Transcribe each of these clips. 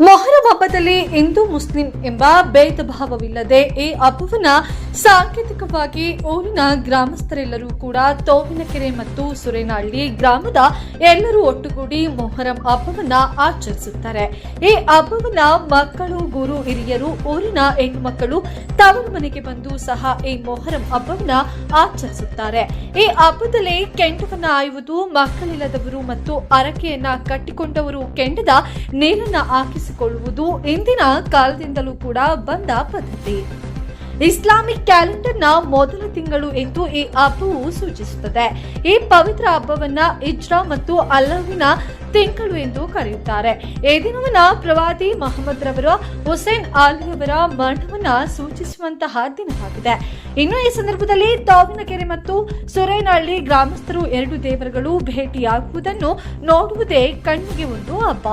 ಮೊಹರಂ ಹಬ್ಬದಲ್ಲಿ ಹಿಂದೂ ಮುಸ್ಲಿಂ ಎಂಬ ಭೇದ ಭಾವವಿಲ್ಲದೆ ಈ ಹಬ್ಬವನ್ನ ಸಾಂಕೇತಿಕವಾಗಿ ಊರಿನ ಗ್ರಾಮಸ್ಥರೆಲ್ಲರೂ ಕೂಡ ತೋವಿನಕೆರೆ ಮತ್ತು ಸುರೇನಹಳ್ಳಿ ಗ್ರಾಮದ ಎಲ್ಲರೂ ಒಟ್ಟುಗೂಡಿ ಮೊಹರಂ ಹಬ್ಬವನ್ನ ಆಚರಿಸುತ್ತಾರೆ. ಈ ಹಬ್ಬವನ್ನ ಮಕ್ಕಳು, ಗುರು, ಹಿರಿಯರು, ಊರಿನ ಹೆಣ್ಣು ಮಕ್ಕಳು ತವರ ಮನೆಗೆ ಬಂದು ಸಹ ಈ ಮೊಹರಂ ಹಬ್ಬವನ್ನ ಆಚರಿಸುತ್ತಾರೆ. ಈ ಹಬ್ಬದಲ್ಲಿ ಕೆಂಡವನ್ನ ಆಯುವುದು ಮಕ್ಕಳಿಲ್ಲದವರು ಮತ್ತು ಅರಕೆಯನ್ನ ಕಟ್ಟಿಕೊಂಡವರು ಕೆಂಡದ ನೀರನ್ನ ಹಾಕಿಸಿಕೊಳ್ಳುವುದು ಇಂದಿನ ಕಾಲದಿಂದಲೂ ಕೂಡ ಬಂದ ಪದ್ಧತಿ. ಇಸ್ಲಾಮಿಕ್ ಕ್ಯಾಲೆಂಡರ್ನ ಮೊದಲ ತಿಂಗಳು ಎಂದು ಈ ಹಬ್ಬವು ಸೂಚಿಸುತ್ತದೆ. ಈ ಪವಿತ್ರ ಹಬ್ಬವನ್ನ ಇಜ್ರಾ ಮತ್ತು ಅಲ್ಲವಿನ ತಿಂಗಳು ಎಂದು ಕರೆಯುತ್ತಾರೆ. ಈ ದಿನವನ್ನ ಪ್ರವಾದಿ ಮಹಮ್ಮದ್ ರವರ, ಹುಸೇನ್ ಆಲಿಯವರ ಮರಣವನ್ನ ಸೂಚಿಸುವಂತಹ ದಿನವಾಗಿದೆ. ಇನ್ನು ಈ ಸಂದರ್ಭದಲ್ಲಿ ತಾವಿನಕೆರೆ ಮತ್ತು ಸುರೇನಹಳ್ಳಿ ಗ್ರಾಮಸ್ಥರು ಎರಡು ದೇವರುಗಳು ಭೇಟಿಯಾಗುವುದನ್ನು ನೋಡುವುದೇ ಕಣ್ಣಿಗೆ ಒಂದು ಹಬ್ಬ.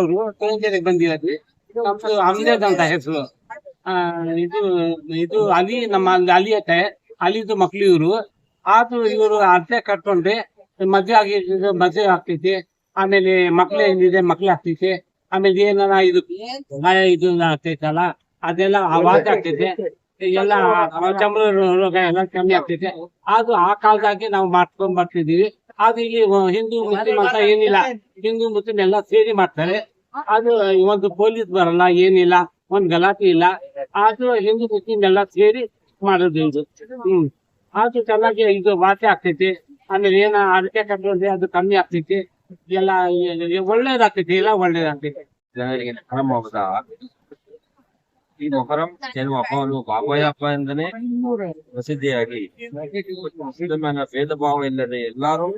ಅವರು ಕೋಂಜರಿಗೆ ಬಂದಿರೋದು ನಮ್ದು ಅಮ್ಜದ್ ಅಂತ ಹೆಸರು. ಇದು ಇದು ಅಲಿ, ನಮ್ಮ ಅಲಿ ಅತ್ತೆ, ಅಲಿದು ಮಕ್ಳು ಇವರು. ಆದ್ರೂ ಇವರು ಅರ್ಧೆ ಕಟ್ಕೊಂಡ್ರೆ ಮದ್ವೆ ಆಗಿ ಇದು ಮದ್ವೆ ಆಗ್ತೈತಿ. ಆಮೇಲೆ ಮಕ್ಳು ಏನಿದೆ, ಮಕ್ಳು ಆಗ್ತೈತಿ. ಆಮೇಲೆ ಏನಾರ ಇದು ಇದು ಆಗ್ತೈತಲ್ಲ, ಅದೆಲ್ಲ ಆಗ್ತೈತೆ. ಎಲ್ಲ ಚಂಬಳ ರೋಗ ಎಲ್ಲ ಕಮ್ಮಿ ಆಗ್ತೈತೆ ಅದು ಆ ಕಾಲದಾಗೆ ನಾವು ಮಾಡ್ಕೊಂಡ್ ಬರ್ತಿದೀವಿ ಅದು ಇಲ್ಲಿ ಹಿಂದೂ ಮುಸ್ಲಿಂ ಅಂತ ಏನಿಲ್ಲ. ಹಿಂದೂ ಮುಸ್ಲಿಂ ಎಲ್ಲ ಸೇರಿ ಮಾಡ್ತಾರೆ. ಅದು ಒಂದು ಪೊಲೀಸ್ ಬರಲ್ಲ ಏನಿಲ್ಲ ಒಂದ್ ಗಲಾಟೆ ಇಲ್ಲ. ಆದ್ರೂ ಹಿಂದೂ ಮುಸ್ಲಿಂ ಎಲ್ಲ ಸೇರಿ ಮಾಡೋದು ಇದು. ಹ್ಮ್. ಆದ್ರೂ ಚೆನ್ನಾಗಿ ಇದು ವಾಸಿ ಆಗ್ತೈತಿ. ಆಮೇಲೆ ಏನ ಅಡಿಕೆ ಕಟ್ಟೋದ್ರೆ ಅದು ಕಮ್ಮಿ ಆಗ್ತೈತಿ. ಎಲ್ಲ ಒಳ್ಳೇದಾಗ್ತೈತಿ ಎಲ್ಲ ಒಳ್ಳೇದಾಗ್ತೈತಿ. ಜನರಿಗೆ ಈ ಮೊಹರಂ ಕೆಲವು ಹಬ್ಬವನ್ನು ಬಾಬಾಯ ಹಬ್ಬ ಎಂದನೇ ಪ್ರಸಿದ್ಧಿಯಾಗಿ ಮುಸ್ಲಿಮನ ಭೇದ ಭಾವ ಇಲ್ಲದೆ ಎಲ್ಲರೂ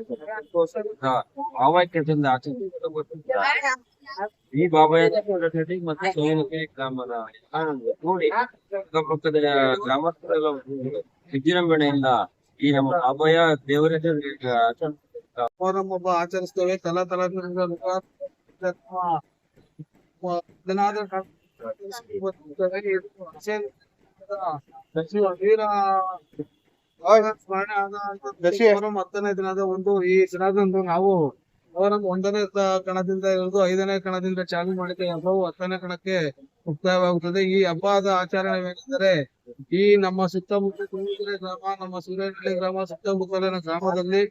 ಭಾವೈಕ್ಯತೆಯಿಂದ ಆಚರಿಸುತ್ತಾರೆ ಈ ಬಾಬಾಯ ಸಂಘಟನೆ ಮತ್ತು ಸೋಮುಖಿ ಗ್ರಾಮದ ಎಲ್ಲರನ್ನು ಕೂಡಿ ಅಕ್ಕಪಕ್ಕದ ಗ್ರಾಮಸ್ಥರೆಲ್ಲ ವಿಜೃಂಭಣೆಯಿಂದ ಈ ನಮ್ಮ ಬಾಬಾಯ ದೇವರ ಮೊಹರಂ ಹಬ್ಬ ಆಚರಿಸ್ತೇವೆ ತಲಾ ತಲಾ ವೀರ ಸ್ಮರಣೆ ಆದ ಹತ್ತನೇ ದಿನದ ಒಂದು ಈ ದಿನದಂದು ನಾವು ಅವರನ್ನು ಒಂದನೇ ಕಣದಿಂದ ಹಿಡಿದು ಐದನೇ ಕಣದಿಂದ ಚಾಲನೆ ಮಾಡಿದ ಹಬ್ಬವು ಹತ್ತನೇ ಕಣಕ್ಕೆ ಮುಕ್ತಾಯವಾಗುತ್ತದೆ. ಈ ಹಬ್ಬದ ಆಚರಣೆವೇನೆಂದರೆ ಈ ನಮ್ಮ ಸುತ್ತಮುತ್ತ ತುಮಕೂರು ಗ್ರಾಮ, ನಮ್ಮ ಸೂರ್ಯನಹಳ್ಳಿ ಗ್ರಾಮ, ಸುತ್ತಮುತ್ತಲಿನ ಗ್ರಾಮದಲ್ಲಿ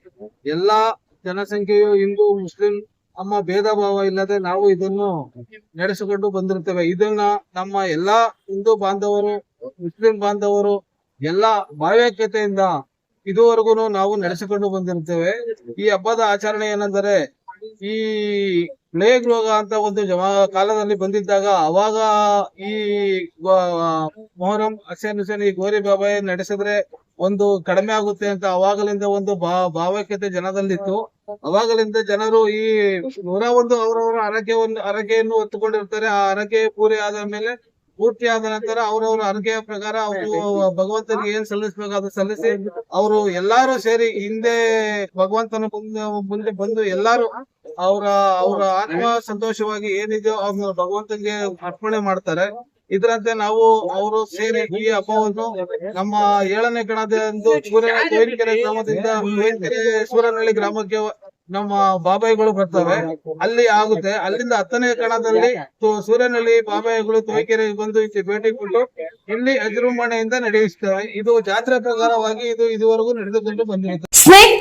ಎಲ್ಲಾ ಜನಸಂಖ್ಯೆಯು ಹಿಂದೂ, ಮುಸ್ಲಿಂ ನಮ್ಮ ಭೇದ ಭಾವ ಇಲ್ಲದೆ ನಾವು ಇದನ್ನು ನಡೆಸಿಕೊಂಡು ಬಂದಿರ್ತೇವೆ ಇದನ್ನ ನಮ್ಮ ಎಲ್ಲಾ ಹಿಂದೂ ಬಾಂಧವರು, ಮುಸ್ಲಿಂ ಬಾಂಧವರು ಎಲ್ಲಾ ಭಾವೈಕ್ಯತೆಯಿಂದ ಇದುವರೆಗೂ ನಾವು ನಡೆಸಿಕೊಂಡು ಬಂದಿರುತ್ತೇವೆ. ಈ ಹಬ್ಬದ ಆಚರಣೆ ಏನೆಂದರೆ, ಈ ಪ್ಲೇಗ್ ರೋಗ ಅಂತ ಒಂದು ಜಮಾ ಕಾಲದಲ್ಲಿ ಬಂದಿದ್ದಾಗ ಅವಾಗ ಈ ಮೊಹರಂ, ಹಸೇನ್ ಹುಸೇನ್, ಈ ಗೋರಿ ಬಾಬಾ ನಡೆಸಿದ್ರೆ ಒಂದು ಕಡಿಮೆ ಆಗುತ್ತೆ ಅಂತ ಅವಾಗಲಿಂದ ಒಂದು ಭಾ ಭಾವೈಕ್ಯತೆ ಜನದಲ್ಲಿತ್ತು. ಅವಾಗಲಿಂದ ಜನರು ಈ ನೂರ ಒಂದು ಅವರವರ ಆರೋಗ್ಯವನ್ನು ಆರೋಗ್ಯವನ್ನು ಹೊತ್ತುಕೊಂಡಿರ್ತಾರೆ ಆ ಆರೋಗ್ಯ ಪೂರಿ ಆದ ಮೇಲೆ ಪೂರ್ತಿ ಆದ ನಂತರ ಅವರವರ ಆರೋಗ್ಯ ಪ್ರಕಾರ ಅವರು ಭಗವಂತನಿಗೆ ಏನ್ ಸಲ್ಲಿಸಬೇಕಾದ ಸಲ್ಲಿಸಿ ಅವರು ಎಲ್ಲಾರು ಸೇರಿ ಹಿಂದೆ ಭಗವಂತನ ಮುಂದೆ ಮುಂದೆ ಬಂದು ಎಲ್ಲಾರು ಅವರ ಅವರ ಆತ್ಮ ಸಂತೋಷವಾಗಿ ಏನಿದೆಯೋ ಅವ್ರನ್ನ ಭಗವಂತನಿಗೆ ಅರ್ಪಣೆ ಮಾಡ್ತಾರೆ. ಇದರಂತೆ ನಾವು ಅವರು ಸೇರಿ ಈ ಹಬ್ಬವನ್ನು ನಮ್ಮ ಏಳನೇ ಗಣದಂದು ಸೂರ್ಯ ತೋರಿಕೆರೆ ಗ್ರಾಮದಿಂದ ಸೂರನಹಳ್ಳಿ ಗ್ರಾಮಕ್ಕೆ ನಮ್ಮ ಬಾಬಾಯಿಗಳು ಬರ್ತವೆ ಅಲ್ಲಿ ಆಗುತ್ತೆ ಅಲ್ಲಿಂದ ಹತ್ತನೇ ಕಣದಲ್ಲಿ ಸೂರ್ಯನಹಳ್ಳಿ ಬಾಬಾಯಿಗಳು ತೋರಿಕೆರೆಗೆ ಬಂದು ಇಲ್ಲಿ ಭೇಟಿ ಕೊಟ್ಟು ಇಲ್ಲಿ ಅಜೃಂಭಣೆಯಿಂದ ನಡೆಯುತ್ತವೆ ಇದು ಜಾತ್ರೆ ಪ್ರಕಾರವಾಗಿ ಇದು ಇದುವರೆಗೂ ನಡೆದುಕೊಂಡು ಬಂದಿರುತ್ತೆ